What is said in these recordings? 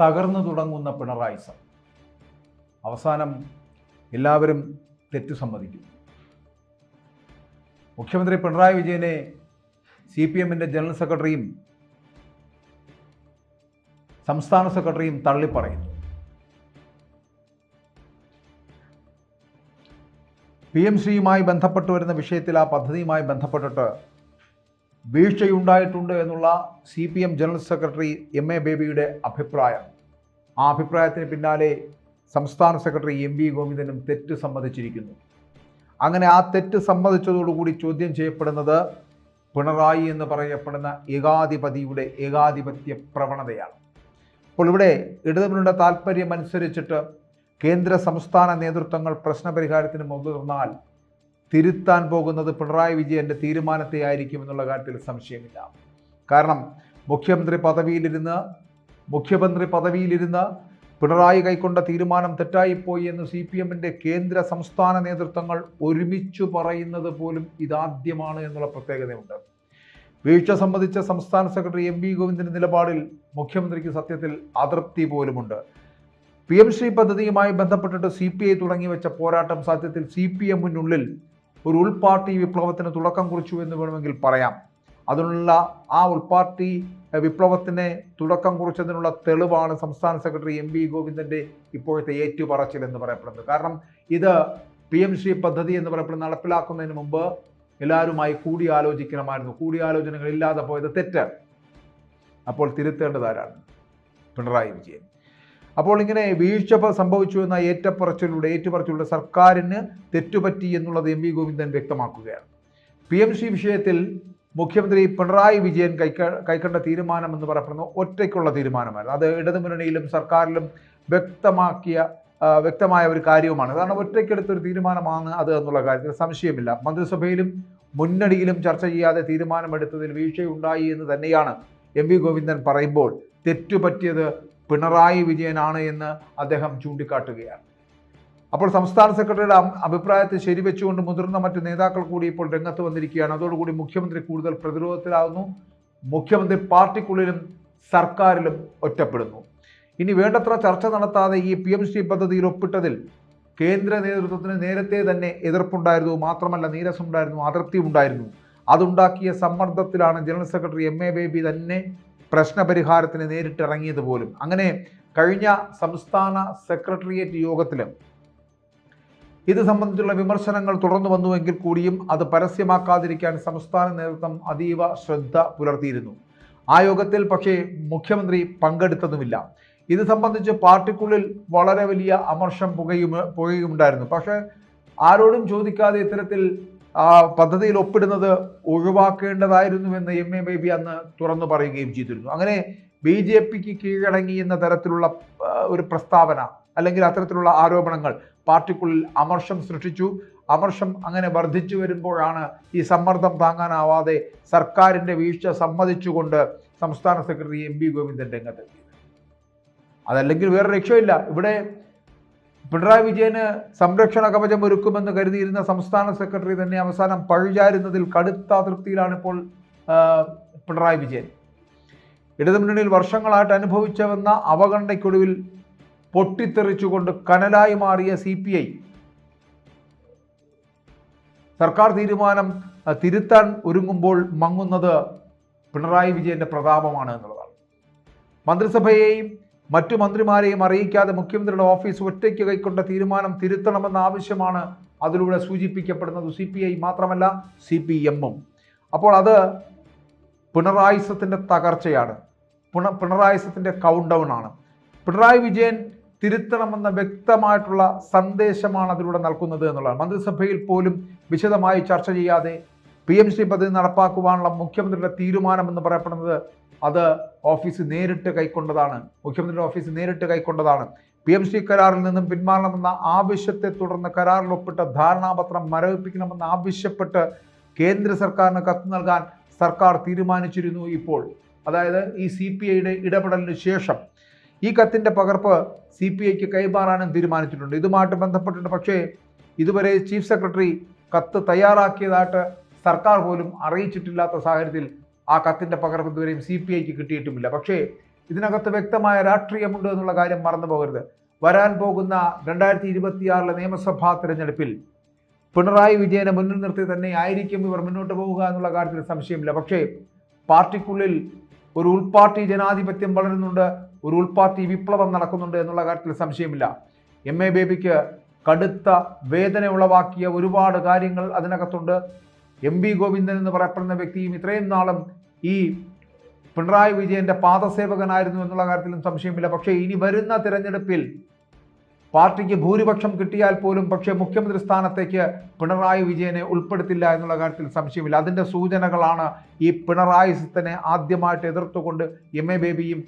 തകർന്നു തുടങ്ങുന്ന പിണറായി സർ. അവസാനം എല്ലാവരും തെറ്റു സമ്മതിക്കും. മുഖ്യമന്ത്രി പിണറായി വിജയനെ സി പി എമ്മിന്റെ ജനറൽ സെക്രട്ടറിയും സംസ്ഥാന സെക്രട്ടറിയും തള്ളിപ്പറയുന്നു. പി എം ശ്രീയുമായി ബന്ധപ്പെട്ട് വരുന്ന വിഷയത്തിൽ ആ പദ്ധതിയുമായി ബന്ധപ്പെട്ടിട്ട് വീഴ്ചയുണ്ടായിട്ടുണ്ട് എന്നുള്ള C P M general secretary M A ബേബിയുടെ അഭിപ്രായം. ആ അഭിപ്രായത്തിന് പിന്നാലെ സംസ്ഥാന സെക്രട്ടറി എം വി ഗോവിന്ദനും തെറ്റ് സമ്മതിച്ചിരിക്കുന്നു. അങ്ങനെ ആ തെറ്റ് സമ്മതിച്ചതോടുകൂടി ചോദ്യം ചെയ്യപ്പെടുന്നത് പിണറായി എന്ന് പറയപ്പെടുന്ന ഏകാധിപതിയുടെ ഏകാധിപത്യ പ്രവണതയാണ്. അപ്പോൾ ഇവിടെ ഇടതുമുന്നണിയുടെ താല്പര്യമനുസരിച്ചിട്ട് കേന്ദ്ര സംസ്ഥാന നേതൃത്വങ്ങൾ പ്രശ്നപരിഹാരത്തിന് മുതിർന്നാൽ തിരുത്താൻ പോകുന്നത് പിണറായി വിജയന്റെ തീരുമാനത്തെ ആയിരിക്കും എന്നുള്ള കാര്യത്തിൽ സംശയമില്ല. കാരണം മുഖ്യമന്ത്രി പദവിയിലിരുന്ന് മുഖ്യമന്ത്രി പദവിയിലിരുന്ന് പിണറായി കൈക്കൊണ്ട തീരുമാനം തെറ്റായിപ്പോയി എന്ന് സി പി എമ്മിന്റെ കേന്ദ്ര സംസ്ഥാന നേതൃത്വങ്ങൾ ഒരുമിച്ചു പറയുന്നത് പോലും ഇതാദ്യമാണ് എന്നുള്ള പ്രത്യേകതയുണ്ട്. വീഴ്ച സംബന്ധിച്ച സംസ്ഥാന സെക്രട്ടറി എം വി ഗോവിന്ദിന്റെ നിലപാടിൽ മുഖ്യമന്ത്രിക്ക് സത്യത്തിൽ അതൃപ്തി പോലുമുണ്ട്. പി എം ശ്രീ പദ്ധതിയുമായി ബന്ധപ്പെട്ടിട്ട് സി പി ഐ തുടങ്ങി വെച്ച പോരാട്ടം സത്യത്തിൽ സി പി എമ്മിനുള്ളിൽ ഒരു ഉൾപാർട്ടി വിപ്ലവത്തിന് തുടക്കം കുറിച്ചു എന്ന് വേണമെങ്കിൽ പറയാം. അതിനുള്ള ആ ഉൾപാർട്ടി വിപ്ലവത്തിന് തുടക്കം കുറിച്ചതിനുള്ള തെളിവാണ് സംസ്ഥാന സെക്രട്ടറി എം വി ഗോവിന്ദന്റെ ഇപ്പോഴത്തെ ഏറ്റുപറച്ചിൽ എന്ന് പറയപ്പെടുന്നത്. കാരണം ഇത് പി എം ശ്രീ പദ്ധതി എന്ന് പറയപ്പെടുന്ന നടപ്പിലാക്കുന്നതിന് മുമ്പ് എല്ലാവരുമായി കൂടിയാലോചിക്കണമായിരുന്നു. കൂടിയാലോചനകൾ ഇല്ലാതെ പോയത് തെറ്റ്. അപ്പോൾ തിരുത്തേണ്ടത് ആരാണ്? പിണറായി വിജയൻ. അപ്പോൾ ഇങ്ങനെ വീഴ്ച സംഭവിച്ചു എന്ന ഏറ്റപ്പറച്ചിലൂടെ ഏറ്റുപറച്ചിലൂടെ സർക്കാരിന് തെറ്റുപറ്റി എന്നുള്ളത് എം വി ഗോവിന്ദൻ വ്യക്തമാക്കുകയാണ്. പി എം സി വിഷയത്തിൽ മുഖ്യമന്ത്രി പിണറായി വിജയൻ കൈക്ക കൈക്കൊണ്ട തീരുമാനം എന്ന് പറയപ്പെടുന്നത് ഒറ്റയ്ക്കുള്ള തീരുമാനമായിരുന്നു. അത് ഇടതുമുന്നണിയിലും സർക്കാരിലും വ്യക്തമാക്കിയ വ്യക്തമായ ഒരു കാര്യവുമാണ്. കാരണം ഒറ്റയ്ക്കെടുത്തൊരു തീരുമാനമാണ് അത് എന്നുള്ള കാര്യത്തിൽ സംശയമില്ല. മന്ത്രിസഭയിലും മുന്നണിയിലും ചർച്ച ചെയ്യാതെ തീരുമാനമെടുത്തതിൽ വീഴ്ചയുണ്ടായി എന്ന് തന്നെയാണ് എം വി ഗോവിന്ദൻ പറയുമ്പോൾ തെറ്റുപറ്റിയത് പിണറായി വിജയനാണ് എന്ന് അദ്ദേഹം ചൂണ്ടിക്കാട്ടുകയാണ്. അപ്പോൾ സംസ്ഥാന സെക്രട്ടറിയുടെ അഭിപ്രായത്തെ ശരിവെച്ചുകൊണ്ട് മുതിർന്ന മറ്റ് നേതാക്കൾ കൂടി ഇപ്പോൾ രംഗത്ത് വന്നിരിക്കുകയാണ്. അതോടുകൂടി മുഖ്യമന്ത്രി കൂടുതൽ പ്രതിരോധത്തിലാകുന്നു മുഖ്യമന്ത്രി പാർട്ടിക്കുള്ളിലും സർക്കാരിലും ഒറ്റപ്പെടുന്നു. ഇനി വേണ്ടത്ര ചർച്ച നടത്താതെ ഈ പി എം ശ്രീ പദ്ധതിയിൽ ഒപ്പിട്ടതിൽ കേന്ദ്ര നേതൃത്വത്തിന് നേരത്തെ തന്നെ എതിർപ്പുണ്ടായിരുന്നു. മാത്രമല്ല നീരസമുണ്ടായിരുന്നു അതൃപ്തി ഉണ്ടായിരുന്നു അതുണ്ടാക്കിയ സമ്മർദ്ദത്തിലാണ് general secretary M A Baby തന്നെ പ്രശ്നപരിഹാരത്തിന് നേരിട്ടിറങ്ങിയത് പോലും. അങ്ങനെ കഴിഞ്ഞ സംസ്ഥാന സെക്രട്ടേറിയറ്റ് യോഗത്തിൽ ഇത് സംബന്ധിച്ചുള്ള വിമർശനങ്ങൾ തുടർന്നു വന്നുവെങ്കിൽ കൂടിയും അത് പരസ്യമാക്കാതിരിക്കാൻ സംസ്ഥാന നേതൃത്വം അതീവ ശ്രദ്ധ പുലർത്തിയിരുന്നു. ആ യോഗത്തിൽ പക്ഷേ മുഖ്യമന്ത്രി പങ്കെടുത്തതുമില്ല. ഇത് സംബന്ധിച്ച് പാർട്ടിക്കുള്ളിൽ വളരെ വലിയ അമർഷം പുകയും പുകയുമുണ്ടായിരുന്നു. പക്ഷേ ആരോടും ചോദിക്കാതെ ഇത്തരത്തിൽ ആ പദ്ധതിയിൽ ഒപ്പിടുന്നത് ഒഴിവാക്കേണ്ടതായിരുന്നുവെന്ന് എം എ ബേബി അന്ന് തുറന്നു പറയുകയും ചെയ്തിരുന്നു. അങ്ങനെ ബി ജെ പിക്ക് കീഴടങ്ങി എന്ന തരത്തിലുള്ള ഒരു പ്രസ്താവന അല്ലെങ്കിൽ അത്തരത്തിലുള്ള ആരോപണങ്ങൾ പാർട്ടിക്കുള്ളിൽ അമർഷം സൃഷ്ടിച്ചു. അമർഷം അങ്ങനെ വർദ്ധിച്ചു വരുമ്പോഴാണ് ഈ സമ്മർദ്ദം താങ്ങാനാവാതെ സർക്കാരിന്റെ വീഴ്ച സമ്മതിച്ചുകൊണ്ട് സംസ്ഥാന സെക്രട്ടറി എം പി ഗോവിന്ദൻ രംഗത്തെത്തിയത്. അതല്ലെങ്കിൽ വേറെ രക്ഷയില്ല. ഇവിടെ പിണറായി വിജയന് സംരക്ഷണ കവചം ഒരുക്കുമെന്ന് കരുതിയിരുന്ന സംസ്ഥാന സെക്രട്ടറി തന്നെ അവസാനം പഴിചാരുന്നതിൽ കടുത്ത അതൃപ്തിയിലാണ് ഇപ്പോൾ പിണറായി വിജയൻ. ഇടതുമുന്നണിയിൽ വർഷങ്ങളായിട്ട് അനുഭവിച്ചു വന്ന അവഗണനയ്ക്കൊടുവിൽ പൊട്ടിത്തെറിച്ചുകൊണ്ട് കനലായി മാറിയ സി പി ഐ. സർക്കാർ തീരുമാനം തിരുത്താൻ ഒരുങ്ങുമ്പോൾ മങ്ങുന്നത് പിണറായി വിജയന്റെ പ്രതാപമാണ് എന്നുള്ളതാണ്. മന്ത്രിസഭയെയും മറ്റു മന്ത്രിമാരെയും അറിയിക്കാതെ മുഖ്യമന്ത്രിയുടെ ഓഫീസ് ഒറ്റയ്ക്ക് കൈക്കൊണ്ട തീരുമാനം തിരുത്തണമെന്ന ആവശ്യമാണ് അതിലൂടെ സൂചിപ്പിക്കപ്പെടുന്നത് സി പി ഐ മാത്രമല്ല സി പി എമ്മും. അപ്പോൾ അത് പിണറായിസത്തിന്റെ തകർച്ചയാണ്. പിണ പിണറായിസത്തിന്റെ കൗണ്ട് ഡൗൺ ആണ്. പിണറായി വിജയൻ തിരുത്തണമെന്ന വ്യക്തമായിട്ടുള്ള സന്ദേശമാണ് അതിലൂടെ നൽകുന്നത് എന്നുള്ളതാണ്. മന്ത്രിസഭയിൽ പോലും വിശദമായി ചർച്ച ചെയ്യാതെ പി എം ശ്രീ പദ്ധതി നടപ്പാക്കുവാനുള്ള മുഖ്യമന്ത്രിയുടെ തീരുമാനം എന്ന് പറയപ്പെടുന്നത് അത് ഓഫീസ് നേരിട്ട് കൈക്കൊണ്ടതാണ്. മുഖ്യമന്ത്രിയുടെ ഓഫീസ് നേരിട്ട് കൈക്കൊണ്ടതാണ്. പി എം ശ്രീ കരാറിൽ നിന്നും പിന്മാറണമെന്ന ആവശ്യത്തെ തുടർന്ന് കരാറിൽ ഒപ്പിട്ട ധാരണാപത്രം മരവിപ്പിക്കണമെന്ന് ആവശ്യപ്പെട്ട് കേന്ദ്ര സർക്കാരിന് കത്ത് നൽകാൻ സർക്കാർ തീരുമാനിച്ചിരുന്നു ഇപ്പോൾ. അതായത് ഈ സി പി ഐയുടെ ഇടപെടലിന് ശേഷം. ഈ കത്തിന്റെ പകർപ്പ് സി പി ഐക്ക് കൈമാറാനും തീരുമാനിച്ചിട്ടുണ്ട്. ഇതുമായിട്ട് ബന്ധപ്പെട്ടിട്ട് പക്ഷേ ഇതുവരെ ചീഫ് സെക്രട്ടറി കത്ത് തയ്യാറാക്കിയതായിട്ട് സർക്കാർ പോലും അറിയിച്ചിട്ടില്ലാത്ത സാഹചര്യത്തിൽ ആ കത്തിന്റെ പകർപ്പ് ഇതുവരെയും സി പി ഐക്ക് കിട്ടിയിട്ടുമില്ല. പക്ഷേ ഇതിനകത്ത് വ്യക്തമായ രാഷ്ട്രീയമുണ്ട് എന്നുള്ള കാര്യം മറന്നു പോകരുത്. വരാൻ പോകുന്ന രണ്ടായിരത്തി ഇരുപത്തിയാറിലെ നിയമസഭാ തിരഞ്ഞെടുപ്പിൽ പിണറായി വിജയനെ മുന്നിൽ നിർത്തി തന്നെ ആയിരിക്കും ഇവർ മുന്നോട്ട് പോവുക എന്നുള്ള കാര്യത്തിൽ സംശയമില്ല. പക്ഷേ പാർട്ടിക്കുള്ളിൽ ഒരു ഉൾപാർട്ടി ജനാധിപത്യം വളരുന്നുണ്ട് ഒരു ഉൾപാർട്ടി വിപ്ലവം നടക്കുന്നുണ്ട് എന്നുള്ള കാര്യത്തിൽ സംശയമില്ല. എം എ ബേബിക്ക് കടുത്ത വേദന ഉളവാക്കിയ ഒരുപാട് കാര്യങ്ങൾ അതിനകത്തുണ്ട്. എം വി ഗോവിന്ദൻ എന്ന് പറയപ്പെടുന്ന വ്യക്തിയും ഇത്രയും നാളും ഈ പിണറായി വിജയന്റെ പാദസേവകനായിരുന്നു എന്നുള്ള കാര്യത്തിലും സംശയമില്ല. പക്ഷേ ഇനി വരുന്ന തിരഞ്ഞെടുപ്പിൽ പാർട്ടിക്ക് ഭൂരിപക്ഷം കിട്ടിയാൽ പോലും പക്ഷേ മുഖ്യമന്ത്രി സ്ഥാനത്തേക്ക് പിണറായി വിജയനെ ഉൾപ്പെടുത്തില്ല എന്നുള്ള കാര്യത്തിൽ സംശയമില്ല. അതിന്റെ സൂചനകളാണ് ഈ പിണറായി സിത്തനെ ആദ്യമായിട്ട് എതിർത്തുകൊണ്ട് എം എ ബേബിയും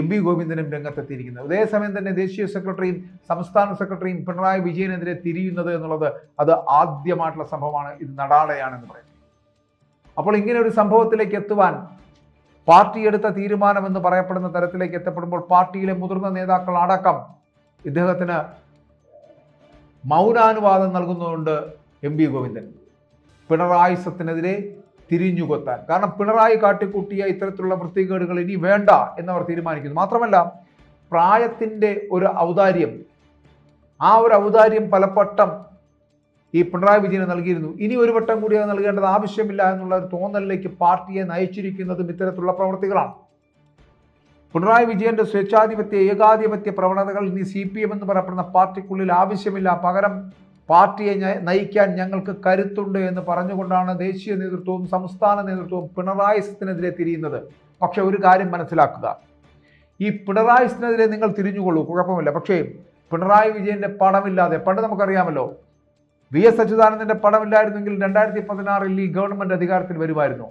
എം വി ഗോവിന്ദനും രംഗത്തെത്തിയിരിക്കുന്നത് അതേസമയം തന്നെ ദേശീയ സെക്രട്ടറിയും സംസ്ഥാന സെക്രട്ടറിയും പിണറായി വിജയനെതിരെ തിരിയുന്നത് എന്നുള്ളത് അത് ആദ്യമായിട്ടുള്ള സംഭവമാണ്. ഇത് നടാടയാണെന്ന് പറയുന്നത് അപ്പോൾ ഇങ്ങനെ ഒരു സംഭവത്തിലേക്ക് എത്തുവാൻ പാർട്ടി എടുത്ത തീരുമാനമെന്ന് പറയപ്പെടുന്ന തരത്തിലേക്ക് എത്തപ്പെടുമ്പോൾ പാർട്ടിയിലെ മുതിർന്ന നേതാക്കൾ അടക്കം ഇദ്ദേഹത്തിന് മൗനാനുവാദം നൽകുന്നതുകൊണ്ട് എം വി ഗോവിന്ദൻ. പിണറായി സത്തിനെതിരെ തിരിഞ്ഞുകൊത്താൻ. കാരണം പിണറായി കാട്ടിക്കൂട്ടിയ ഇത്തരത്തിലുള്ള വൃത്തികേടുകൾ ഇനി വേണ്ട എന്നവർ തീരുമാനിക്കുന്നു. മാത്രമല്ല പ്രായത്തിന്റെ ഒരു ഔദാര്യം ആ ഒരു ഔദാര്യം പലപ്പട്ടം ഈ പിണറായി വിജയന് നൽകിയിരുന്നു. ഇനി ഒരു വട്ടം കൂടി അത് നൽകേണ്ടത് ആവശ്യമില്ല എന്നുള്ള ഒരു തോന്നലിലേക്ക് പാർട്ടിയെ നയിച്ചിരിക്കുന്നതും ഇത്തരത്തിലുള്ള പ്രവൃത്തികളാണ് പിണറായി വിജയന്റെ സ്വേച്ഛാധിപത്യ ഏകാധിപത്യ പ്രവണതകൾ ഇനി സി പി എം എന്ന് പറയപ്പെടുന്ന പാർട്ടിക്കുള്ളിൽ ആവശ്യമില്ല. പകരം പാർട്ടിയെ നയിക്കാൻ ഞങ്ങൾക്ക് കരുത്തുണ്ട് എന്ന് പറഞ്ഞുകൊണ്ടാണ് ദേശീയ നേതൃത്വവും സംസ്ഥാന നേതൃത്വവും പിണറായി സത്തിനെതിരെ തിരിയുന്നത്. പക്ഷെ ഒരു കാര്യം മനസ്സിലാക്കുക. ഈ പിണറായി സത്തിനെതിരെ നിങ്ങൾ തിരിഞ്ഞുകൊള്ളൂ കുഴപ്പമില്ല. പക്ഷേ പിണറായി വിജയന്റെ പടമില്ലാതെ പണ്ട് നമുക്കറിയാമല്ലോ വി എസ് അച്യുതാനന്ദന്റെ പടമില്ലായിരുന്നെങ്കിൽ രണ്ടായിരത്തി പതിനാറിൽ ഈ ഗവൺമെന്റ് അധികാരത്തിൽ വരുമായിരുന്നു.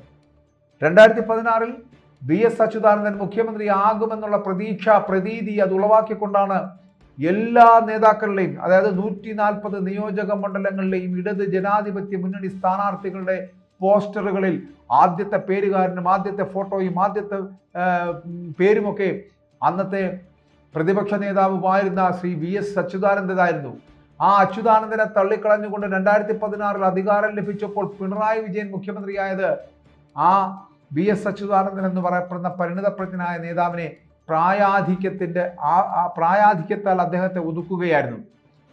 രണ്ടായിരത്തി പതിനാറിൽ വി എസ് അച്യുതാനന്ദൻ മുഖ്യമന്ത്രി ആകുമെന്നുള്ള പ്രതീക്ഷ പ്രതീതി അത് ഉളവാക്കിക്കൊണ്ടാണ് എല്ലാ നേതാക്കളുടെയും അതായത് നൂറ്റി നാൽപ്പത് നിയോജക മണ്ഡലങ്ങളിലെയും ഇടത് ജനാധിപത്യ മുന്നണി സ്ഥാനാർത്ഥികളുടെ പോസ്റ്ററുകളിൽ ആദ്യത്തെ പേരുകാരനും ആദ്യത്തെ ഫോട്ടോയും ആദ്യത്തെ പേരുമൊക്കെ അന്നത്തെ പ്രതിപക്ഷ നേതാവുമായിരുന്ന ശ്രീ വി എസ് അച്യുതാനന്ദനായിരുന്നു. ആ അച്യുതാനന്ദനെ തള്ളിക്കളഞ്ഞുകൊണ്ട് രണ്ടായിരത്തി പതിനാറിൽ അധികാരം ലഭിച്ചപ്പോൾ പിണറായി വിജയൻ മുഖ്യമന്ത്രിയായത് ആ വി എസ് അച്യുതാനന്ദൻ എന്ന് പറയപ്പെടുന്ന പരിണിതപ്രജ്ഞനായ നേതാവിനെ പ്രായാധിക്യത്തിന്റെ ആ പ്രായാധിക്യത്താൽ അദ്ദേഹത്തെ ഒതുക്കുകയായിരുന്നു.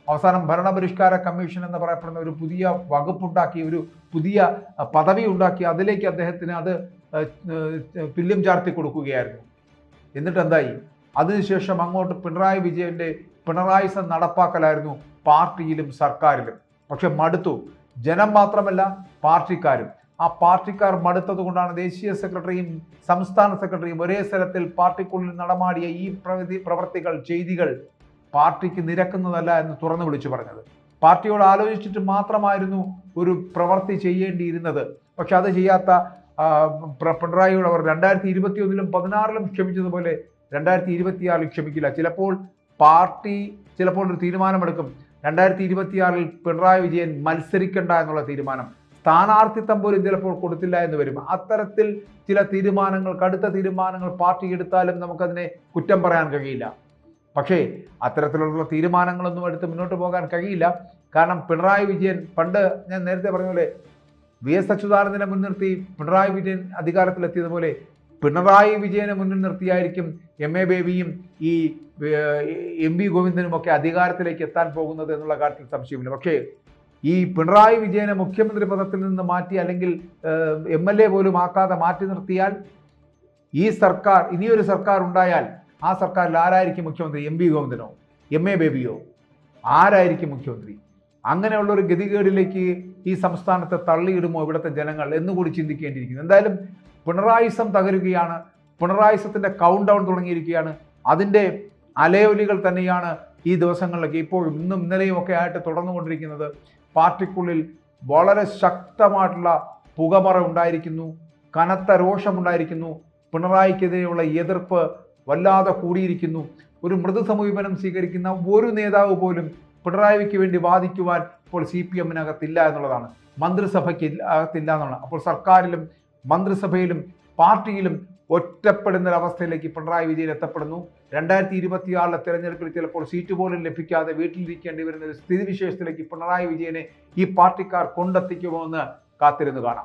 അവസാനം ഭരണപരിഷ്കാര കമ്മീഷൻ എന്ന് പറയപ്പെടുന്ന ഒരു പുതിയ വകുപ്പുണ്ടാക്കി ഒരു പുതിയ പദവി ഉണ്ടാക്കി അതിലേക്ക് അദ്ദേഹത്തിന് അത് പില്ലും ചാർത്തി കൊടുക്കുകയായിരുന്നു. എന്നിട്ട് എന്തായി അതിനുശേഷം അങ്ങോട്ട് പിണറായി വിജയന്റെ പിണറായി സം നടപ്പാക്കലായിരുന്നു പാർട്ടിയിലും സർക്കാരിലും. പക്ഷെ മടുത്തു. ജനം മാത്രമല്ല പാർട്ടിക്കാരും. ആ പാർട്ടിക്കാർ മടുത്തത് കൊണ്ടാണ് ദേശീയ സെക്രട്ടറിയും സംസ്ഥാന സെക്രട്ടറിയും ഒരേ സ്ഥലത്തിൽ പാർട്ടിക്കുള്ളിൽ നടമാടിയ ഈ പ്രവൃത്തി പ്രവർത്തികൾ ചെയ്തികൾ പാർട്ടിക്ക് നിരക്കുന്നതല്ല എന്ന് തുറന്നു വിളിച്ചു പറഞ്ഞത്. പാർട്ടിയോട് ആലോചിച്ചിട്ട് മാത്രമായിരുന്നു ഒരു പ്രവൃത്തി ചെയ്യേണ്ടിയിരുന്നത്. പക്ഷെ അത് ചെയ്യാത്ത പിണറായിയോട് അവർ രണ്ടായിരത്തി ഇരുപത്തി ഒന്നിലും പതിനാറിലും ക്ഷമിച്ചതുപോലെ രണ്ടായിരത്തി ഇരുപത്തിയാറിൽ ക്ഷമിക്കില്ല. ചിലപ്പോൾ പാർട്ടി ചിലപ്പോൾ ഒരു തീരുമാനമെടുക്കും. രണ്ടായിരത്തി ഇരുപത്തിയാറിൽ പിണറായി വിജയൻ മത്സരിക്കണ്ട എന്നുള്ള തീരുമാനം. സ്ഥാനാർത്ഥിത്വം പോലും ചിലപ്പോൾ കൊടുത്തില്ല എന്ന് വരും. അത്തരത്തിൽ ചില തീരുമാനങ്ങൾ കടുത്ത തീരുമാനങ്ങൾ പാർട്ടി എടുത്താലും നമുക്കതിനെ കുറ്റം പറയാൻ കഴിയില്ല. പക്ഷേ അത്തരത്തിലുള്ള തീരുമാനങ്ങളൊന്നും എടുത്ത് മുന്നോട്ട് പോകാൻ കഴിയില്ല. കാരണം പിണറായി വിജയൻ പണ്ട് ഞാൻ നേരത്തെ പറഞ്ഞ പോലെ വി എസ് അച്യുതാനന്ദനെ മുൻനിർത്തി പിണറായി വിജയൻ അധികാരത്തിലെത്തിയതുപോലെ പിണറായി വിജയനെ മുന്നിൽ നിർത്തിയായിരിക്കും എം എ ബേബിയും ഈ എം വി ഗോവിന്ദനും ഒക്കെ അധികാരത്തിലേക്ക് എത്താൻ പോകുന്നത് എന്നുള്ള കാര്യത്തിൽ സംശയമില്ല. പക്ഷേ ഈ പിണറായി വിജയനെ മുഖ്യമന്ത്രി പദത്തിൽ നിന്ന് മാറ്റി അല്ലെങ്കിൽ എം എൽ എ പോലും ആക്കാതെ മാറ്റി നിർത്തിയാൽ ഈ സർക്കാർ ഇനിയൊരു സർക്കാർ ഉണ്ടായാൽ ആ സർക്കാരിൽ ആരായിരിക്കും മുഖ്യമന്ത്രി? എം വി ഗോവിന്ദനോ? എം എ ബേബിയോ? ആരായിരിക്കും മുഖ്യമന്ത്രി? അങ്ങനെയുള്ള ഒരു ഗതികേടിലേക്ക് ഈ സംസ്ഥാനത്തെ തള്ളിയിടുമോ ഇവിടുത്തെ ജനങ്ങൾ എന്നുകൂടി ചിന്തിക്കേണ്ടിയിരിക്കുന്നു. എന്തായാലും പിണറായിസം തകരുകയാണ് പിണറായിസത്തിന്റെ കൗണ്ട് ഡൗൺ തുടങ്ങിയിരിക്കുകയാണ്. അതിന്റെ അലയൊലികൾ തന്നെയാണ് ഈ ദിവസങ്ങളിലൊക്കെ ഇപ്പോഴും ഇന്നും ഇന്നലെയും ഒക്കെ ആയിട്ട് തുടർന്നുകൊണ്ടിരിക്കുന്നത്. പാർട്ടിക്കുള്ളിൽ വളരെ ശക്തമായിട്ടുള്ള പുകമറ ഉണ്ടായിരിക്കുന്നു കനത്ത രോഷമുണ്ടായിരിക്കുന്നു പിണറായിക്കെതിരെയുള്ള എതിർപ്പ് വല്ലാതെ കൂടിയിരിക്കുന്നു. ഒരു മൃദു സമീപനം സ്വീകരിക്കുന്ന ഒരു നേതാവ് പോലും പിണറായിക്ക് വേണ്ടി വാദിക്കുവാൻ ഇപ്പോൾ സി പി എമ്മിനകത്തില്ല എന്നുള്ളതാണ്. മന്ത്രിസഭയ്ക്ക് അകത്തില്ല എന്നുള്ളതാണ്. അപ്പോൾ സർക്കാരിലും മന്ത്രിസഭയിലും പാർട്ടിയിലും ഒറ്റപ്പെടുന്ന ഒരവസ്ഥയിലേക്ക് പിണറായി വിജയൻ എത്തപ്പെടുന്നു. രണ്ടായിരത്തി ഇരുപത്തിയാറിലെ തെരഞ്ഞെടുപ്പിൽ ചിലപ്പോൾ സീറ്റ് പോലും ലഭിക്കാതെ വീട്ടിലിരിക്കേണ്ടി വരുന്ന ഒരു സ്ഥിതിവിശേഷത്തിലേക്ക് പിണറായി വിജയനെ ഈ പാർട്ടിക്കാർ കൊണ്ടെത്തിക്കുമോ എന്ന് കാത്തിരുന്ന് കാണാം.